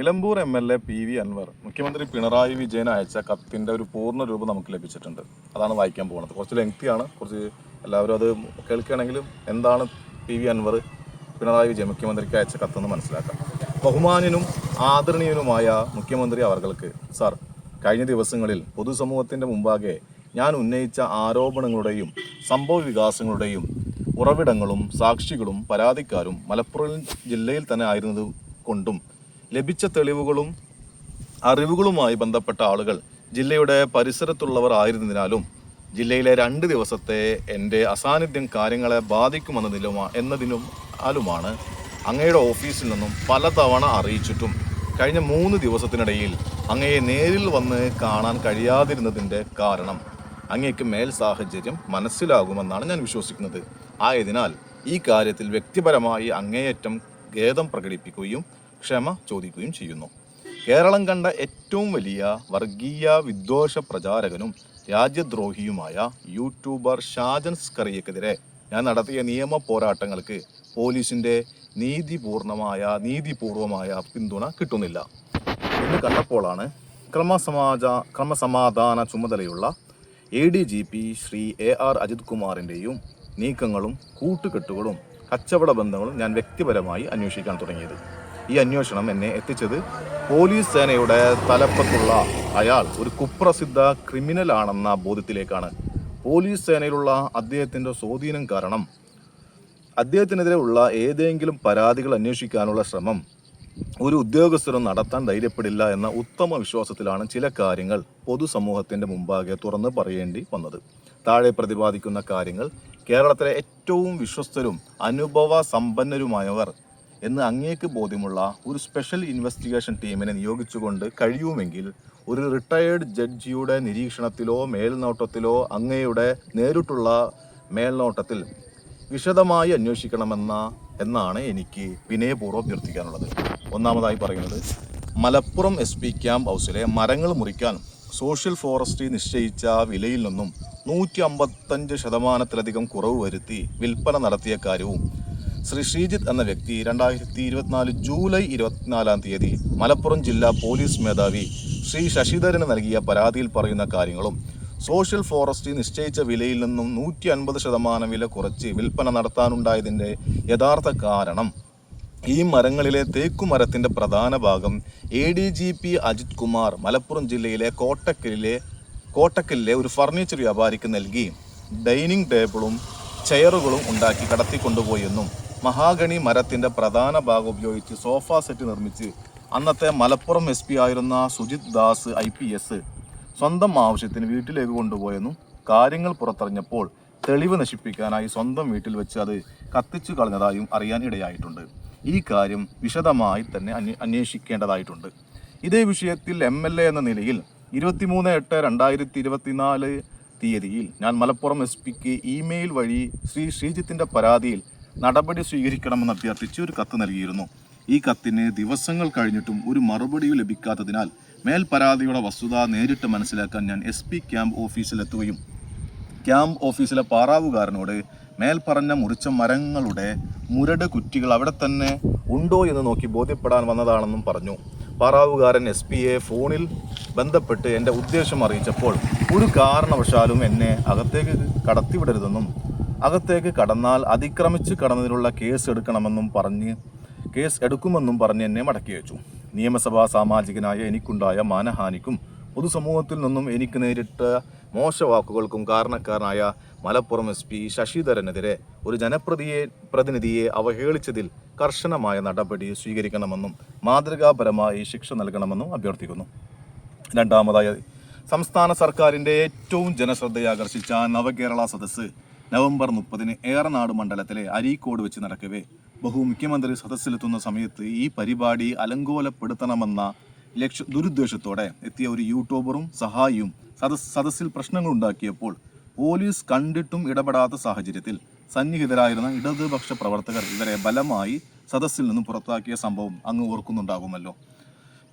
Nilambur M L A P V Anvar മുഖ്യമന്ത്രി പിണറായി വിജയൻ അയച്ച കത്തിന്റെ ഒരു പൂർണ രൂപം നമുക്ക് ലഭിച്ചിട്ടുണ്ട്. അതാണ് വായിക്കാൻ പോകുന്നത്. കുറച്ച് ലെങ്തിയാണ് കുറച്ച് എല്ലാവരും അത് കേൾക്കുകയാണെങ്കിലും എന്താണ് പി വി അൻവർ പിണറായി വിജയൻ മുഖ്യമന്ത്രിക്ക് അയച്ച കത്തെന്ന് മനസ്സിലാക്കാം. ബഹുമാനിനും ആദരണീയനുമായ മുഖ്യമന്ത്രി അവർക്ക് സാർ കഴിഞ്ഞ ദിവസങ്ങളിൽ പൊതുസമൂഹത്തിന്റെ മുമ്പാകെ ഞാൻ ഉന്നയിച്ച ആരോപണങ്ങളുടെയും സംഭവ വികാസങ്ങളുടെയും ഉറവിടങ്ങളും സാക്ഷികളും പരാതിക്കാരും മലപ്പുറം ജില്ലയിൽ തന്നെ ആയിരുന്നത് കൊണ്ടും ലഭിച്ച തെളിവുകളും അറിവുകളുമായി ബന്ധപ്പെട്ട ആളുകൾ ജില്ലയുടെ പരിസരത്തുള്ളവർ ആയിരുന്നതിനാലും ജില്ലയിലെ രണ്ട് ദിവസത്തെ എന്റെ അസാന്നിധ്യം കാര്യങ്ങളെ ബാധിക്കുമെന്നതിലും എന്നതിനും ആലുമാണ് അങ്ങയുടെ ഓഫീസിൽ നിന്നും പലതവണ അറിയിച്ചിട്ടും കഴിഞ്ഞ മൂന്ന് ദിവസത്തിനിടയിൽ അങ്ങയെ നേരിൽ വന്ന് കാണാൻ കഴിയാതിരുന്നതിന്റെ കാരണം അങ്ങേക്ക് മേൽ സാഹചര്യം മനസ്സിലാകുമെന്നാണ് ഞാൻ വിശ്വസിക്കുന്നത്. ആയതിനാൽ ഈ കാര്യത്തിൽ വ്യക്തിപരമായി അങ്ങേയറ്റം ഖേദം പ്രകടിപ്പിക്കുകയും ക്ഷമ ചോദിക്കുകയും ചെയ്യുന്നു. കേരളം കണ്ട ഏറ്റവും വലിയ വർഗീയ വിദ്വേഷ പ്രചാരകനും രാജ്യദ്രോഹിയുമായ യൂട്യൂബർ ഷാജൻ സ്കറിയക്കെതിരെ ഞാൻ നടത്തിയ നിയമ പോരാട്ടങ്ങൾക്ക് പോലീസിന്റെ നീതിപൂർണമായ നീതിപൂർവമായ പിന്തുണ കിട്ടുന്നില്ല. എന്ന് കണ്ടപ്പോഴാണ് ക്രമസമാജ ക്രമസമാധാന ചുമതലയുള്ള A D G P Shri A R Ajith കുമാറിന്റെയും നീക്കങ്ങളും കൂട്ടുകെട്ടുകളും കച്ചവട ബന്ധങ്ങളും ഞാൻ വ്യക്തിപരമായി അന്വേഷിക്കാൻ തുടങ്ങിയത്. ഈ അന്വേഷണം എന്നെ എത്തിച്ചത് പോലീസ് സേനയുടെ തലപ്പത്തുള്ള അയാൾ ഒരു കുപ്രസിദ്ധ ക്രിമിനൽ ആണെന്ന ബോധ്യത്തിലേക്കാണ്. പോലീസ് സേനയിലുള്ള അദ്ദേഹത്തിന്റെ സ്വാധീനം കാരണം അദ്ദേഹത്തിനെതിരെ ഉള്ള ഏതെങ്കിലും പരാതികൾ അന്വേഷിക്കാനുള്ള ശ്രമം ഒരു ഉദ്യോഗസ്ഥരും നടത്താൻ ധൈര്യപ്പെടില്ല എന്ന ഉത്തമ വിശ്വാസത്തിലാണ് ചില കാര്യങ്ങൾ പൊതുസമൂഹത്തിന്റെ മുമ്പാകെ തുറന്ന് പറയേണ്ടി വന്നത്. താഴെ പ്രതിപാദിക്കുന്ന കാര്യങ്ങൾ കേരളത്തിലെ ഏറ്റവും വിശ്വസ്തരും അനുഭവ സമ്പന്നരുമായവർ എന്ന് അങ്ങേക്ക് ബോധ്യമുള്ള ഒരു സ്പെഷ്യൽ ഇൻവെസ്റ്റിഗേഷൻ ടീമിനെ നിയോഗിച്ചുകൊണ്ട് കഴിയുമെങ്കിൽ ഒരു റിട്ടയേർഡ് ജഡ്ജിയുടെ നിരീക്ഷണത്തിലോ മേൽനോട്ടത്തിലോ അങ്ങയുടെ നേരിട്ടുള്ള മേൽനോട്ടത്തിൽ വിശദമായി അന്വേഷിക്കണമെന്ന എന്നാണ് എനിക്ക് വിനയപൂർവം അഭ്യർത്ഥിക്കാനുള്ളത്. ഒന്നാമതായി പറയുന്നത് മലപ്പുറം എസ് പി ക്യാമ്പ് ഹൗസിലെ മരങ്ങൾ മുറിക്കാൻ സോഷ്യൽ ഫോറസ്ട്രി നിശ്ചയിച്ച വിലയിൽ നിന്നും നൂറ്റി അമ്പത്തഞ്ച് ശതമാനത്തിലധികം കുറവ് വരുത്തി വിൽപ്പന നടത്തിയ കാര്യവും ശ്രീ ശ്രീജിത്ത് എന്ന വ്യക്തി രണ്ടായിരത്തി ഇരുപത്തിനാല് ജൂലൈ ഇരുപത്തിനാലാം തീയതി മലപ്പുറം ജില്ലാ പോലീസ് മേധാവി ശ്രീ ശശിധരന് നൽകിയ പരാതിയിൽ പറയുന്ന കാര്യങ്ങളും സോഷ്യൽ ഫോറസ്റ്റ് നിശ്ചയിച്ച വിലയിൽ നിന്നും നൂറ്റി അൻപത് ശതമാനം വില കുറച്ച് വിൽപ്പന നടത്താനുണ്ടായതിന്റെ യഥാർത്ഥ കാരണം ഈ മരങ്ങളിലെ തേക്കുമരത്തിന്റെ പ്രധാന ഭാഗം A D G P Ajith Kumar Malappuram ജില്ലയിലെ കോട്ടക്കലിലെ കോട്ടക്കലിലെ ഒരു ഫർണിച്ചർ വ്യാപാരിക്ക് നൽകി ഡൈനിങ് ടേബിളും ചെയറുകളും ഉണ്ടാക്കി കടത്തിക്കൊണ്ടുപോയെന്നും മഹാഗണി മരത്തിന്റെ പ്രധാന ഭാഗം ഉപയോഗിച്ച് സോഫ സെറ്റ് നിർമ്മിച്ച് അന്നത്തെ മലപ്പുറം എസ് പി ആയിരുന്ന Sujith Das I P S സ്വന്തം ആവശ്യത്തിന് വീട്ടിലേക്ക് കൊണ്ടുപോയെന്നും കാര്യങ്ങൾ പുറത്തറിഞ്ഞപ്പോൾ തെളിവ് നശിപ്പിക്കാനായി സ്വന്തം വീട്ടിൽ വെച്ച് അത് കത്തിച്ചു കളഞ്ഞതായും അറിയാൻ ഇടയായിട്ടുണ്ട്. ഈ കാര്യം വിശദമായി തന്നെ അന്വേഷിക്കേണ്ടതായിട്ടുണ്ട്. ഇതേ വിഷയത്തിൽ എം എൽ എ എന്ന നിലയിൽ ഇരുപത്തിമൂന്ന് എട്ട് രണ്ടായിരത്തി ഇരുപത്തിനാല് തീയതിയിൽ ഞാൻ മലപ്പുറം എസ് പിക്ക് ഇമെയിൽ വഴി ശ്രീ ശ്രീജിത്തിന്റെ പരാതിയിൽ നടപടി സ്വീകരിക്കണമെന്ന് അഭ്യർത്ഥിച്ച് ഒരു കത്ത് നൽകിയിരുന്നു. ഈ കത്തിന് ദിവസങ്ങൾ കഴിഞ്ഞിട്ടും ഒരു മറുപടിയും ലഭിക്കാത്തതിനാൽ മേൽ പരാതിയുടെ വസ്തുത നേരിട്ട് മനസ്സിലാക്കാൻ ഞാൻ എസ് പി ക്യാമ്പ് ഓഫീസിലെത്തുകയും ക്യാമ്പ് ഓഫീസിലെ പാറാവുകാരനോട് മേൽപ്പറഞ്ഞ പറഞ്ഞ മുറിച്ച മരങ്ങളുടെ മുരട് കുറ്റികൾ അവിടെ തന്നെ ഉണ്ടോ എന്ന് നോക്കി ബോധ്യപ്പെടാൻ വന്നതാണെന്നും പറഞ്ഞു. പാറാവുകാരൻ എസ് പിയെ ഫോണിൽ ബന്ധപ്പെട്ട് എന്റെ ഉദ്ദേശം അറിയിച്ചപ്പോൾ ഒരു കാരണവശാലും എന്നെ അകത്തേക്ക് കടത്തിവിടരുതെന്നും അകത്തേക്ക് കടന്നാൽ അതിക്രമിച്ച് കടന്നതിനുള്ള കേസ് എടുക്കണമെന്നും പറഞ്ഞ് കേസ് എടുക്കുമെന്നും പറഞ്ഞ് എന്നെ മടക്കി വെച്ചു. നിയമസഭാ സാമാജികനായ എനിക്കുണ്ടായ മാനഹാനിക്കും പൊതുസമൂഹത്തിൽ നിന്നും എനിക്ക് നേരിട്ട മോശവാക്കുകൾക്കും കാരണക്കാരനായ മലപ്പുറം എസ് പി ശശിധരനെതിരെ ഒരു ജനപ്രതിയെ പ്രതിനിധിയെ അവഹേളിച്ചതിൽ കർശനമായ നടപടി സ്വീകരിക്കണമെന്നും മാതൃകാപരമായി ശിക്ഷ നൽകണമെന്നും അഭ്യർത്ഥിക്കുന്നു. രണ്ടാമതായി സംസ്ഥാന സർക്കാരിന്റെ ഏറ്റവും ജനശ്രദ്ധയാകർഷിച്ച നവകേരള സദസ്സ് നവംബർ മുപ്പതിന് ഏറനാട് മണ്ഡലത്തിലെ അരീക്കോട് വെച്ച് നടക്കവേ. ബഹു മുഖ്യമന്ത്രി സദസ്സിലെത്തുന്ന സമയത്ത് ഈ പരിപാടി അലങ്കോലപ്പെടുത്തണമെന്ന ലക്ഷ്യ ദുരുദ്ദേശത്തോടെ എത്തിയ ഒരു യൂട്യൂബറും സഹായിയും സദസ് സദസ്സിൽ പ്രശ്നങ്ങൾ ഉണ്ടാക്കിയപ്പോൾ പോലീസ് കണ്ടിട്ടും ഇടപെടാത്ത സാഹചര്യത്തിൽ സന്നിഹിതരായിരുന്ന ഇടതുപക്ഷ പ്രവർത്തകർ ഇവരെ ബലമായി സദസ്സിൽ നിന്നും പുറത്താക്കിയ സംഭവം അങ്ങ് ഓർക്കുന്നുണ്ടാകുമല്ലോ.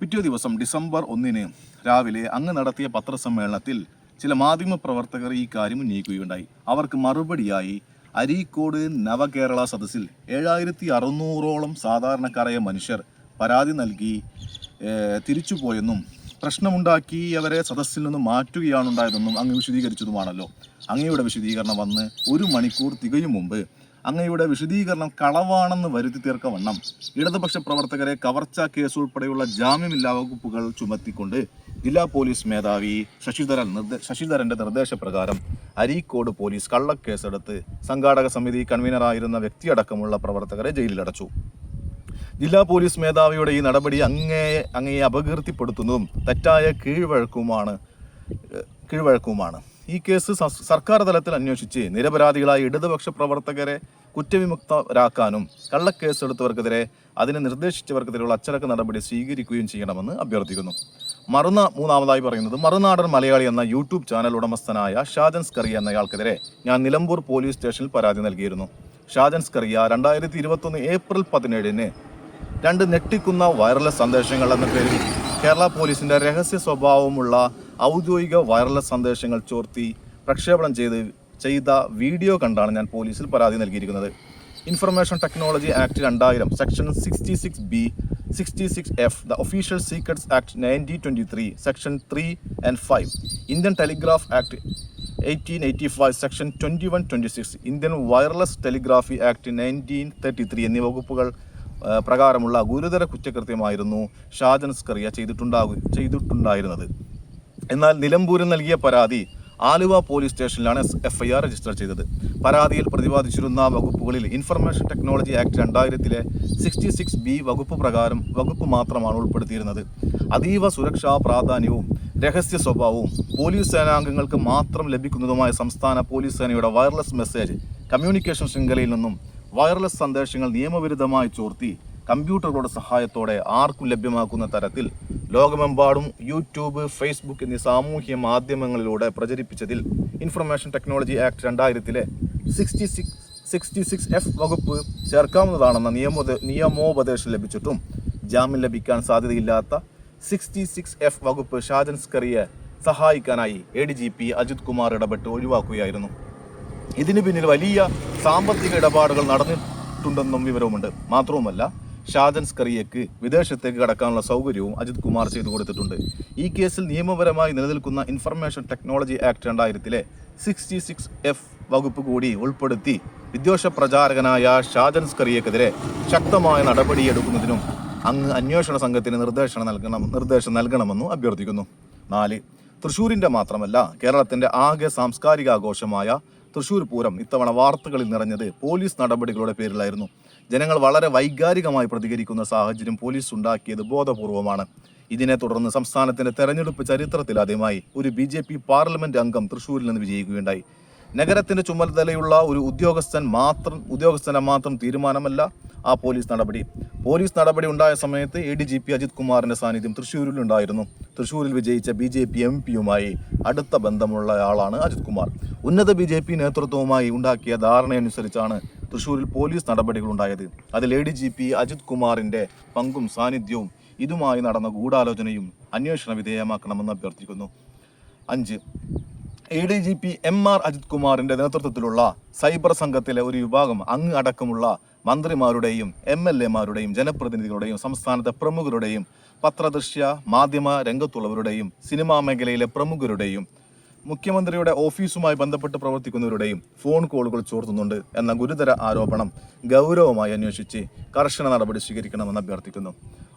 പിറ്റേ ദിവസം ഡിസംബർ ഒന്നിന് രാവിലെ അങ്ങ് നടത്തിയ പത്രസമ്മേളനത്തിൽ ചില മാധ്യമ പ്രവർത്തകർ ഈ കാര്യം ഉന്നയിക്കുകയുണ്ടായി. അവർക്ക് മറുപടിയായി അരീക്കോട് നവകേരള സദസ്സിൽ ഏഴായിരത്തി അറുന്നൂറോളം സാധാരണക്കാരായ മനുഷ്യർ പരാതി നൽകി തിരിച്ചുപോയെന്നും പ്രശ്നമുണ്ടാക്കി പ്രശ്നമുണ്ടാക്കിയവരെ സദസ്സിൽ നിന്നും മാറ്റുകയാണുണ്ടായതെന്നും അങ്ങ് വിശദീകരിച്ചതുമാണല്ലോ. അങ്ങയുടെ വിശദീകരണം വന്ന് ഒരു മണിക്കൂർ തികയും മുമ്പ് അങ്ങയുടെ വിശദീകരണം കളവാണെന്ന് വരുത്തി തീർക്കവണ്ണം ഇടതുപക്ഷ പ്രവർത്തകരെ കവർച്ചാ കേസ് ഉൾപ്പെടെയുള്ള ജാമ്യമില്ലാ വകുപ്പുകൾ ചുമത്തിക്കൊണ്ട് ജില്ലാ പോലീസ് മേധാവി ശശിധരൻ ശശിധരന്റെ നിർദ്ദേശപ്രകാരം അരീക്കോട് പോലീസ് കള്ളക്കേസെടുത്ത് സംഘാടക സമിതി കൺവീനറായിരുന്ന വ്യക്തിയടക്കമുള്ള പ്രവർത്തകരെ ജയിലിലടച്ചു. ജില്ലാ പോലീസ് മേധാവിയുടെ ഈ നടപടി അങ്ങേ അങ്ങേ അപകീർത്തിപ്പെടുത്തുന്നതും തെറ്റായ കീഴ്വഴക്കവുമാണ് കീഴ്വഴക്കവുമാണ് ഈ കേസ് സർക്കാർ തലത്തിൽ അന്വേഷിച്ച് നിരപരാധികളായ ഇടതുപക്ഷ പ്രവർത്തകരെ കുറ്റവിമുക്തരാക്കാനും കള്ളക്കേസെടുത്തവർക്കെതിരെ അതിനെ നിർദ്ദേശിച്ചവർക്കെതിരെയുള്ള അച്ചടക്ക നടപടി സ്വീകരിക്കുകയും ചെയ്യണമെന്ന് അഭ്യർത്ഥിക്കുന്നു. മറുന മൂന്നാമതായി പറയുന്നത് മറുനാടൻ മലയാളി എന്ന യൂട്യൂബ് ചാനൽ ഉടമസ്ഥനായ ഷാജൻ സ്കറിയ എന്നയാൾക്കെതിരെ ഞാൻ നിലമ്പൂർ പോലീസ് സ്റ്റേഷനിൽ പരാതി നൽകിയിരുന്നു. ഷാജൻ സ്കറിയ രണ്ടായിരത്തി ഇരുപത്തൊന്ന് ഏപ്രിൽ പതിനേഴിന് രണ്ട് ഞെട്ടിക്കുന്ന വയർലെസ് സന്ദേശങ്ങൾ എന്ന പേരിൽ കേരള പോലീസിന്റെ രഹസ്യ സ്വഭാവമുള്ള ഔദ്യോഗിക വയർലെസ് സന്ദേശങ്ങൾ ചോർത്തി പ്രക്ഷേപണം ചെയ്ത് ചെയ്ത വീഡിയോ കണ്ടാണ് ഞാൻ പോലീസിൽ പരാതി നൽകിയിരിക്കുന്നത്. ഇൻഫർമേഷൻ ടെക്നോളജി ആക്ട് രണ്ടായിരം section sixty six B sixty six F the official secrets act nineteen twenty three section three and five Indian telegraph act eighteen eighty five section twenty one twenty six Indian wireless telegraphy act nineteen thirty three എന്നീ വകുപ്പുകൾ പ്രകാരമുള്ള ഗുരുതര കുറ്റകൃത്യമായിരുന്നു ഷാജൻ സ്കറിയ ചെയ്തിട്ടുണ്ടാകു ചെയ്തിട്ടുണ്ടായിരുന്നത്. എന്നാൽ നിലമ്പൂരിൽ നൽകിയ പരാതി Aluva police സ്റ്റേഷനിലാണ് എഫ് ഐ ആർ രജിസ്റ്റർ ചെയ്തത്. പരാതിയിൽ പ്രതിപാദിച്ചിരുന്ന വകുപ്പുകളിൽ ഇൻഫർമേഷൻ ടെക്നോളജി ആക്ട് രണ്ടായിരത്തിലെ സിക്സ്റ്റി സിക്സ് ബി വകുപ്പ് പ്രകാരം വകുപ്പ് മാത്രമാണ് ഉൾപ്പെടുത്തിയിരുന്നത്. അതീവ സുരക്ഷാ പ്രാധാന്യവും രഹസ്യ സ്വഭാവവും പോലീസ് സേനാംഗങ്ങൾക്ക് മാത്രം ലഭിക്കുന്നതുമായ സംസ്ഥാന പോലീസ് സേനയുടെ വയർലെസ് മെസ്സേജ് കമ്മ്യൂണിക്കേഷൻ ശൃംഖലയിൽ നിന്നും വയർലെസ് സന്ദേശങ്ങൾ നിയമവിരുദ്ധമായി ചോർത്തി കമ്പ്യൂട്ടറുകളുടെ സഹായത്തോടെ ആർക്കും ലഭ്യമാക്കുന്ന തരത്തിൽ ലോകമെമ്പാടും യൂട്യൂബ് ഫേസ്ബുക്ക് എന്നീ സാമൂഹ്യ മാധ്യമങ്ങളിലൂടെ പ്രചരിപ്പിച്ചതിൽ information technology act രണ്ടായിരത്തിലെ sixty six sixty six F വകുപ്പ് ചേർക്കാവുന്നതാണെന്ന നിയമോപ നിയമോപദേശം ലഭിച്ചിട്ടും ജാമ്യം ലഭിക്കാൻ സാധ്യതയില്ലാത്ത സിക്സ്റ്റി സിക്സ് എഫ് വകുപ്പ് ഷാജൻസ്കറിയെ സഹായിക്കാനായി A D G P Ajith Kumar ഇടപെട്ട് ഒഴിവാക്കുകയായിരുന്നു. ഇതിനു പിന്നിൽ വലിയ സാമ്പത്തിക ഇടപാടുകൾ നടന്നിട്ടുണ്ടെന്നും വിവരവുമുണ്ട്. മാത്രവുമല്ല ഷാജൻ സ്കറിയക്ക് വിദേശത്തേക്ക് കടക്കാനുള്ള സൗകര്യവും അജിത് കുമാർ ചെയ്തു കൊടുത്തിട്ടുണ്ട്. ഈ കേസിൽ നിയമപരമായി നിലനിൽക്കുന്ന ഇൻഫർമേഷൻ ടെക്നോളജി ആക്ട് രണ്ടായിരത്തിലെ സിക്സ്റ്റി സിക്സ് എഫ് വകുപ്പ് കൂടി ഉൾപ്പെടുത്തി വിദ്വേഷ പ്രചാരകനായ ഷാജൻ സ്കറിയക്കെതിരെ ശക്തമായ നടപടിയെടുക്കുന്നതിനും അങ്ങ് അന്വേഷണ സംഘത്തിന് നിർദ്ദേശം നൽകണം നിർദ്ദേശം നൽകണമെന്നും അഭ്യർത്ഥിക്കുന്നു. നാല് തൃശൂരിന്റെ മാത്രമല്ല കേരളത്തിന്റെ ആകെ സാംസ്കാരിക ആഘോഷമായ തൃശൂർ പൂരം ഇത്തവണ വാർത്തകളിൽ നിറഞ്ഞത് പോലീസ് നടപടികളുടെ പേരിലായിരുന്നു. ജനങ്ങൾ വളരെ വൈകാരികമായി പ്രതികരിക്കുന്ന സാഹചര്യം പോലീസ് ഉണ്ടാക്കിയത് ബോധപൂർവമാണ്. ഇതിനെ തുടർന്ന് സംസ്ഥാനത്തിന്റെ തെരഞ്ഞെടുപ്പ് ചരിത്രത്തിലാദ്യമായി ഒരു ബി ജെ പി പാർലമെന്റ് അംഗം തൃശൂരിൽ നിന്ന് വിജയിക്കുകയുണ്ടായി. നഗരത്തിന്റെ ചുമതലയുള്ള ഒരു ഉദ്യോഗസ്ഥൻ മാത്രം ഉദ്യോഗസ്ഥനെ മാത്രം തീരുമാനമല്ല ആ പോലീസ് നടപടി. പോലീസ് നടപടി ഉണ്ടായ സമയത്ത് A D G P Ajith കുമാറിന്റെ സാന്നിധ്യം തൃശ്ശൂരിൽ ഉണ്ടായിരുന്നു തൃശ്ശൂരിൽ വിജയിച്ച ബി ജെ പി എം പിയുമായി അടുത്ത ബന്ധമുള്ള ആളാണ് അജിത് കുമാർ. ഉന്നത ബി ജെ പി നേതൃത്വവുമായി ഉണ്ടാക്കിയ ധാരണയനുസരിച്ചാണ് തൃശ്ശൂരിൽ പോലീസ് നടപടികൾ ഉണ്ടായത് അതിൽ A D G P Ajith കുമാറിന്റെ പങ്കും സാന്നിധ്യവും ഇതുമായി നടന്ന ഗൂഢാലോചനയും അന്വേഷണ വിധേയമാക്കണമെന്ന് അഭ്യർത്ഥിക്കുന്നു. അഞ്ച്. A D G P M R Ajith കുമാറിന്റെ നേതൃത്വത്തിലുള്ള സൈബർ സംഘത്തിലെ ഒരു വിഭാഗം അങ്ങ് അടക്കമുള്ള മന്ത്രിമാരുടെയും എം എൽ എമാരുടെയും ജനപ്രതിനിധികളുടെയും സംസ്ഥാനത്തെ പ്രമുഖരുടെയും പത്രദൃശ്യ മാധ്യമ രംഗത്തുള്ളവരുടെയും സിനിമാ മേഖലയിലെ പ്രമുഖരുടെയും മുഖ്യമന്ത്രിയുടെ ഓഫീസുമായി ബന്ധപ്പെട്ട് പ്രവർത്തിക്കുന്നവരുടെയും ഫോൺ കോളുകൾ ചോർത്തുന്നുണ്ട് എന്ന ഗുരുതര ആരോപണം ഗൗരവമായി അന്വേഷിച്ച് കർശന നടപടി സ്വീകരിക്കണമെന്ന് അഭ്യർത്ഥിക്കുന്നു.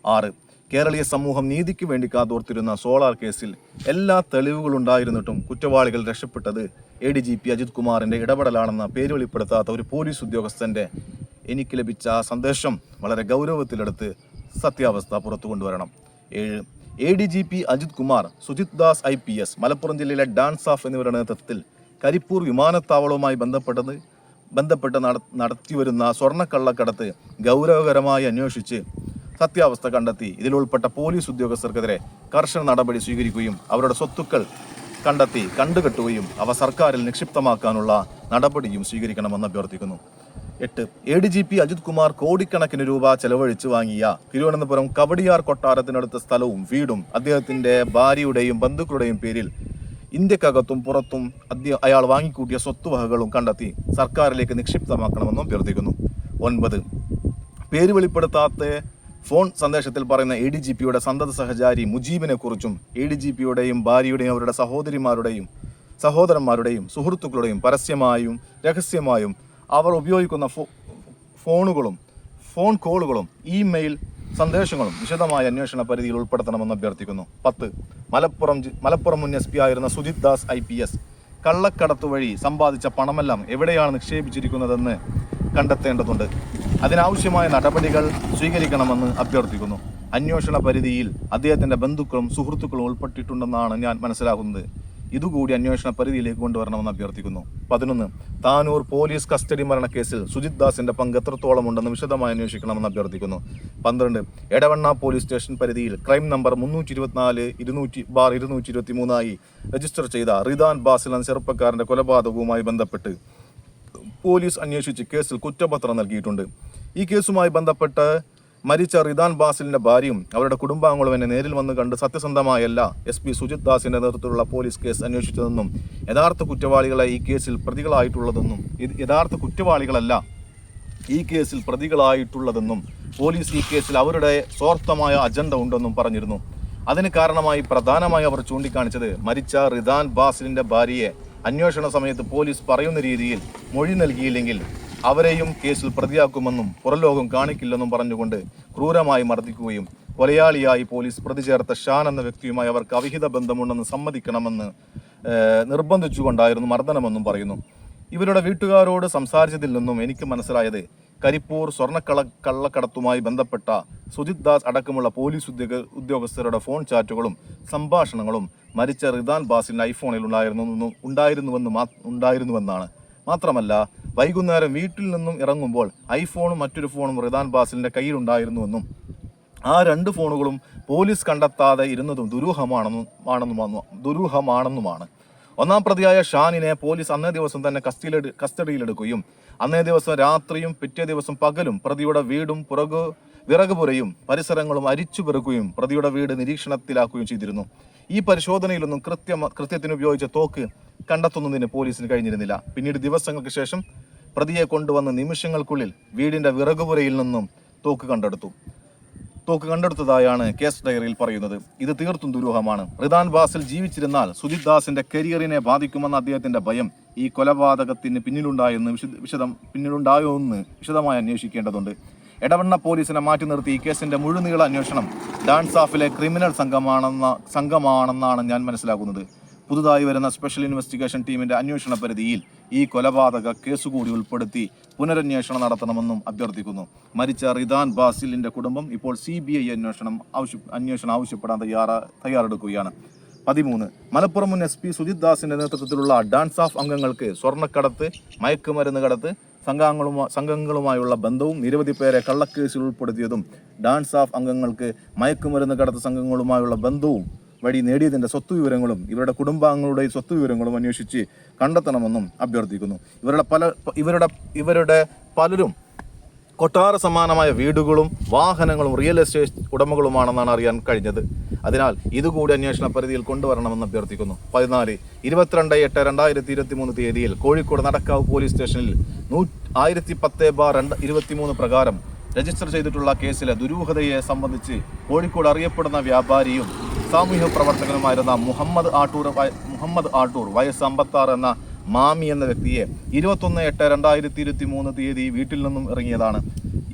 ആറ് കേരളീയ സമൂഹം നീതിക്ക് വേണ്ടി കാതോർത്തിരുന്ന സോളാർ കേസിൽ എല്ലാ തെളിവുകളുണ്ടായിരുന്നിട്ടും കുറ്റവാളികൾ രക്ഷപ്പെട്ടത് A D G P Ajith കുമാറിന്റെ ഇടപെടലാണെന്ന പേര് വെളിപ്പെടുത്താത്ത ഒരു പോലീസ് ഉദ്യോഗസ്ഥന്റെ എനിക്ക് ലഭിച്ച സന്ദേശം വളരെ ഗൗരവത്തിലെടുത്ത് സത്യാവസ്ഥ പുറത്തു കൊണ്ടുവരണം ഏഴ് A D G P Ajith Kumar Sujith Das I P S Malappuram ജില്ലയിലെ ഡാൻസ് ഓഫ് എന്നിവരുടെ നേതൃത്വത്തിൽ കരിപ്പൂർ വിമാനത്താവളവുമായി ബന്ധപ്പെട്ടത് ബന്ധപ്പെട്ട് നട- നടത്തിവരുന്ന സ്വർണക്കള്ളക്കടത്ത് ഗൗരവകരമായി അന്വേഷിച്ച് സത്യാവസ്ഥ കണ്ടെത്തി. ഇതിലുൾപ്പെട്ട പോലീസ് ഉദ്യോഗസ്ഥർക്കെതിരെ കർശന നടപടി സ്വീകരിക്കുകയും അവരുടെ സ്വത്തുക്കൾ കണ്ടെത്തി കണ്ടുകെട്ടുകയും അവ സർക്കാരിൽ നിക്ഷിപ്തമാക്കാനുള്ള നടപടിയും സ്വീകരിക്കണമെന്ന് അഭ്യർത്ഥിക്കുന്നു. എട്ട്. A D G P Ajith Kumar കോടിക്കണക്കിന് രൂപ ചെലവഴിച്ചു വാങ്ങിയ തിരുവനന്തപുരം കവടിയാർ കൊട്ടാരത്തിനടുത്ത സ്ഥലവും വീടും അദ്ദേഹത്തിന്റെ ഭാര്യയുടെയും ബന്ധുക്കളുടെയും പേരിൽ ഇന്ത്യക്കകത്തും പുറത്തും അയാൾ വാങ്ങിക്കൂട്ടിയ സ്വത്തുവകകളും കണ്ടെത്തി സർക്കാരിലേക്ക് നിക്ഷിപ്തമാക്കണമെന്നും അഭ്യർത്ഥിക്കുന്നു. ഒൻപത്. പേര് വെളിപ്പെടുത്താത്ത ഫോൺ സന്ദേശത്തിൽ പറയുന്ന എ ഡി ജി പിയുടെ സന്തത സഹചാരി മുജീബിനെ കുറിച്ചും എ ഡി ജി പിയുടെയും ഭാര്യയുടെയും അവരുടെ സഹോദരിമാരുടെയും സഹോദരന്മാരുടെയും സുഹൃത്തുക്കളുടെയും പരസ്യമായും രഹസ്യമായും അവർ ഉപയോഗിക്കുന്ന ഫോണുകളും ഫോൺ കോളുകളും ഇമെയിൽ സന്ദേശങ്ങളും വിശദമായ അന്വേഷണ പരിധിയിൽ ഉൾപ്പെടുത്തണമെന്ന് അഭ്യർത്ഥിക്കുന്നു. പത്ത് മലപ്പുറം മലപ്പുറം മുൻ എസ് പി ആയിരുന്ന Sujith Das I P S. കള്ളക്കടത്ത് വഴി സമ്പാദിച്ച പണമെല്ലാം എവിടെയാണ് നിക്ഷേപിച്ചിരിക്കുന്നതെന്ന് കണ്ടെത്തേണ്ടതുണ്ട്. അതിനാവശ്യമായ നടപടികൾ സ്വീകരിക്കണമെന്ന് അഭ്യർത്ഥിക്കുന്നു. അന്വേഷണ പരിധിയിൽ അദ്ദേഹത്തിന്റെ ബന്ധുക്കളും സുഹൃത്തുക്കളും ഉൾപ്പെട്ടിട്ടുണ്ടെന്നാണ് ഞാൻ മനസ്സിലാക്കുന്നത്. ഇതുകൂടി അന്വേഷണ പരിധിയിലേക്ക് കൊണ്ടുവരണമെന്ന് അഭ്യർത്ഥിക്കുന്നു. പതിനൊന്ന് താനൂർ പോലീസ് കസ്റ്റഡി മരണക്കേസിൽ സുജിത് ദാസിന്റെ പങ്ക് എത്രത്തോളം ഉണ്ടെന്ന് വിശദമായി അന്വേഷിക്കണമെന്ന് അഭ്യർത്ഥിക്കുന്നു. പന്ത്രണ്ട് എടവണ്ണ പോലീസ് സ്റ്റേഷൻ പരിധിയിൽ ക്രൈം നമ്പർ മുന്നൂറ്റി ഇരുപത്തിനാല് ഇരുന്നൂറ്റി ബാർ ഇരുന്നൂറ്റി ഇരുപത്തി മൂന്നായി രജിസ്റ്റർ ചെയ്ത റിദാൻ ബാസിൽ എന്ന ചെറുപ്പക്കാരന്റെ കൊലപാതകവുമായി ബന്ധപ്പെട്ട് പോലീസ് അന്വേഷിച്ച് കേസിൽ കുറ്റപത്രം നൽകിയിട്ടുണ്ട്. ഈ കേസുമായി ബന്ധപ്പെട്ട് മരിച്ച റിദാൻ ബാസിലിന്റെ ഭാര്യയും അവരുടെ കുടുംബാംഗങ്ങളും എന്നെ നേരിൽ വന്ന് കണ്ട് സത്യസന്ധമായല്ല എസ് പി സുജിത് ദാസിന്റെ നേതൃത്വത്തിലുള്ള പോലീസ് കേസ് അന്വേഷിച്ചതെന്നും യഥാർത്ഥ കുറ്റവാളികളെ ഈ കേസിൽ പ്രതികളായിട്ടുള്ളതെന്നും യഥാർത്ഥ കുറ്റവാളികളല്ല ഈ കേസിൽ പ്രതികളായിട്ടുള്ളതെന്നും പോലീസ് ഈ കേസിൽ അവരുടെ സ്വാർത്ഥമായ അജണ്ട ഉണ്ടെന്നും പറഞ്ഞിരുന്നു. അതിന് കാരണമായി പ്രധാനമായി അവർ ചൂണ്ടിക്കാണിച്ചത് മരിച്ച റിദാൻ ബാസിലിന്റെ ഭാര്യയെ. അന്വേഷണ സമയത്ത് പോലീസ് പറയുന്ന രീതിയിൽ മൊഴി നൽകിയില്ലെങ്കിൽ അവരെയും കേസിൽ പ്രതിയാക്കുമെന്നും പുറലോകം കാണിക്കില്ലെന്നും പറഞ്ഞുകൊണ്ട് ക്രൂരമായി മർദ്ദിക്കുകയും കൊലയാളിയായി പോലീസ് പ്രതി ചേർത്ത ഷാൻ എന്ന വ്യക്തിയുമായി അവർക്ക് അവിഹിത ബന്ധമുണ്ടെന്ന് സമ്മതിക്കണമെന്ന് നിർബന്ധിച്ചുകൊണ്ടായിരുന്നു മർദ്ദനമെന്നും പറയുന്നു. ഇവരുടെ വീട്ടുകാരോട് സംസാരിച്ചതിൽ നിന്നും എനിക്ക് മനസ്സിലായത് കരിപ്പൂർ സ്വർണക്കള കള്ളക്കടത്തുമായി ബന്ധപ്പെട്ട സുജിത് ദാസ് അടക്കമുള്ള പോലീസ് ഉദ്യോഗ ഉദ്യോഗസ്ഥരുടെ ഫോൺ ചാറ്റുകളും സംഭാഷണങ്ങളും മരിച്ച റിദാൻ ബാസിന്റെ ഐഫോണിൽ ഉണ്ടായിരുന്നു ഉണ്ടായിരുന്നുവെന്ന് മാ- ഉണ്ടായിരുന്നുവെന്നാണ്. മാത്രമല്ല വൈകുന്നേരം വീട്ടിൽ നിന്നും ഇറങ്ങുമ്പോൾ ഐഫോണും മറ്റൊരു ഫോണും റിദാൻ ബാസിലിന്റെ കയ്യിലുണ്ടായിരുന്നുവെന്നും ആ രണ്ട് ഫോണുകളും പോലീസ് കണ്ടെത്താതെ ഇരുന്നതും ദുരൂഹമാണെന്നും ആണെന്നുമാണ് ദുരൂഹമാണെന്നുമാണ്. ഒന്നാം പ്രതിയായ ഷാനിനെ പോലീസ് അന്നേ ദിവസം തന്നെ കസ്റ്റഡിയിൽ കസ്റ്റഡിയിലെടുക്കുകയും അന്നേ ദിവസം രാത്രിയും പിറ്റേ ദിവസം പകലും പ്രതിയുടെ വീടും പുറകു വിറകുപുരയും പരിസരങ്ങളും അരിച്ചു പെറുക്കുകയും പ്രതിയുടെ വീട് നിരീക്ഷണത്തിലാക്കുകയും ചെയ്തിരുന്നു. ഈ പരിശോധനയിലൊന്നും കൃത്യം കൃത്യത്തിന് ഉപയോഗിച്ച തോക്ക് കണ്ടെത്തുന്നതിന് പോലീസിന് കഴിഞ്ഞിരുന്നില്ല. പിന്നീട് ദിവസങ്ങൾക്ക് ശേഷം പ്രതിയെ കൊണ്ടുവന്ന നിമിഷങ്ങൾക്കുള്ളിൽ വീടിന്റെ വിറകുപുരയിൽ നിന്നും തോക്ക് കണ്ടെടുത്തു. തോക്ക് കണ്ടെടുത്തതായാണ് കേസ് ഡയറിയിൽ പറയുന്നത്. ഇത് തീർത്തും ദുരൂഹമാണ്. റിദാൻ ബാസിൽ ജീവിച്ചിരുന്നാൽ സുജിത് ദാസിന്റെ കരിയറിനെ ബാധിക്കുമെന്ന അദ്ദേഹത്തിന്റെ ഭയം ഈ കൊലപാതകത്തിന് പിന്നിലുണ്ടായെന്ന് വിശദ പിന്നിലുണ്ടായോ എന്ന് വിശദമായി അന്വേഷിക്കേണ്ടതുണ്ട്. എടവണ്ണ പോലീസിനെ മാറ്റി നിർത്തി ഈ കേസിന്റെ മുഴുനീള അന്വേഷണം ഡാൻസ് ഓഫിലെ ക്രിമിനൽ സംഘമാണെന്ന സംഘമാണെന്നാണ് ഞാൻ മനസ്സിലാക്കുന്നത്. പുതുതായി വരുന്ന സ്പെഷ്യൽ ഇൻവെസ്റ്റിഗേഷൻ ടീമിന്റെ അന്വേഷണ പരിധിയിൽ ഈ കൊലപാതക കേസ് കൂടി ഉൾപ്പെടുത്തി പുനരന്വേഷണം നടത്തണമെന്നും അഭ്യർത്ഥിക്കുന്നു. മരിച്ച റിദാൻ ബാസിലിന്റെ കുടുംബം ഇപ്പോൾ സി ബി ഐ അന്വേഷണം ആവശ്യ അന്വേഷണം ആവശ്യപ്പെടാൻ തയ്യാറ തയ്യാറെടുക്കുകയാണ്. പതിമൂന്ന്. മലപ്പുറം മുൻ എസ് പി സുജിത് ദാസിന്റെ നേതൃത്വത്തിലുള്ള ഡാൻസ് ഓഫ് അംഗങ്ങൾക്ക് സ്വർണക്കടത്ത് മയക്കുമരുന്ന് കടത്ത് സംഘങ്ങളുമാ സംഘങ്ങളുമായുള്ള ബന്ധവും നിരവധി പേരെ കള്ളക്കേസിൽ ഉൾപ്പെടുത്തിയതും ഡാൻസ് ഓഫ് അംഗങ്ങൾക്ക് മയക്കുമരുന്ന് കടത്ത സംഘങ്ങളുമായുള്ള ബന്ധവും വഴി നേടിയതിന്റെ സ്വത്ത് വിവരങ്ങളും ഇവരുടെ കുടുംബാംഗങ്ങളുടെ സ്വത്ത് വിവരങ്ങളും അന്വേഷിച്ച് കണ്ടെത്തണമെന്നും അഭ്യർത്ഥിക്കുന്നു. ഇവരുടെ പല ഇവരുടെ ഇവരുടെ പലരും കൊട്ടാര സമാനമായ വീടുകളും വാഹനങ്ങളും റിയൽ എസ്റ്റേറ്റ് ഉടമകളുമാണെന്നാണ് അറിയാൻ കഴിഞ്ഞത്. അതിനാൽ ഇതുകൂടി അന്വേഷണ പരിധിയിൽ കൊണ്ടുവരണമെന്ന് അഭ്യർത്ഥിക്കുന്നു. പതിനാല് ഇരുപത്തിരണ്ട് എട്ട് രണ്ടായിരത്തി ഇരുപത്തി മൂന്ന് തീയതിയിൽ കോഴിക്കോട് നടക്കാവ് പോലീസ് സ്റ്റേഷനിൽ നൂ ആയിരത്തി പത്ത് ബാർ രണ്ട് ഇരുപത്തിമൂന്ന് പ്രകാരം രജിസ്റ്റർ ചെയ്തിട്ടുള്ള കേസിലെ ദുരൂഹതയെ സംബന്ധിച്ച് കോഴിക്കോട് അറിയപ്പെടുന്ന വ്യാപാരിയും സാമൂഹ്യ പ്രവർത്തകനുമായിരുന്ന മുഹമ്മദ് ആട്ടൂർ മുഹമ്മദ് ആട്ടൂർ വയസ്സ് അമ്പത്താറ് എന്ന മാമി എന്ന വ്യക്തിയെ ഇരുപത്തൊന്ന് എട്ട് രണ്ടായിരത്തി ഇരുപത്തി മൂന്ന് തീയതി വീട്ടിൽ നിന്നും ഇറങ്ങിയതാണ്.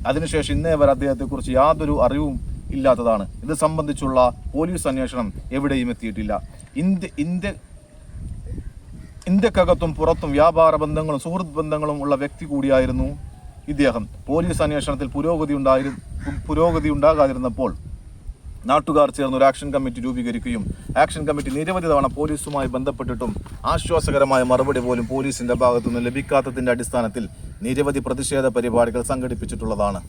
അതിനുശേഷം ഇന്നേ വരെ അദ്ദേഹത്തെക്കുറിച്ച് യാതൊരു അറിവും ഇല്ലാത്തതാണ്. ഇത് സംബന്ധിച്ചുള്ള പോലീസ് അന്വേഷണം എവിടെയും എത്തിയിട്ടില്ല. ഇന്ത്യ ഇന്ത്യ ഇന്ത്യക്കകത്തും പുറത്തും വ്യാപാര ബന്ധങ്ങളും സുഹൃത്ത് ബന്ധങ്ങളും ഉള്ള വ്യക്തി കൂടിയായിരുന്നു ഇദ്ദേഹം. പോലീസ് അന്വേഷണത്തിൽ പുരോഗതി ഉണ്ടായിരു പുരോഗതി ഉണ്ടാകാതിരുന്നപ്പോൾ നാട്ടുകാർ ചേർന്ന് ഒരു ആക്ഷൻ കമ്മിറ്റി രൂപീകരിക്കുകയും ആക്ഷൻ കമ്മിറ്റി നിരവധി തവണ പോലീസുമായി ബന്ധപ്പെട്ടിട്ടും ആശ്വാസകരമായ മറുപടി പോലും പോലീസിന്റെ ഭാഗത്തുനിന്ന് ലഭിക്കാത്തതിന്റെ അടിസ്ഥാനത്തിൽ നിരവധി പ്രതിഷേധ പരിപാടികൾ സംഘടിപ്പിച്ചിട്ടുള്ളതാണ്.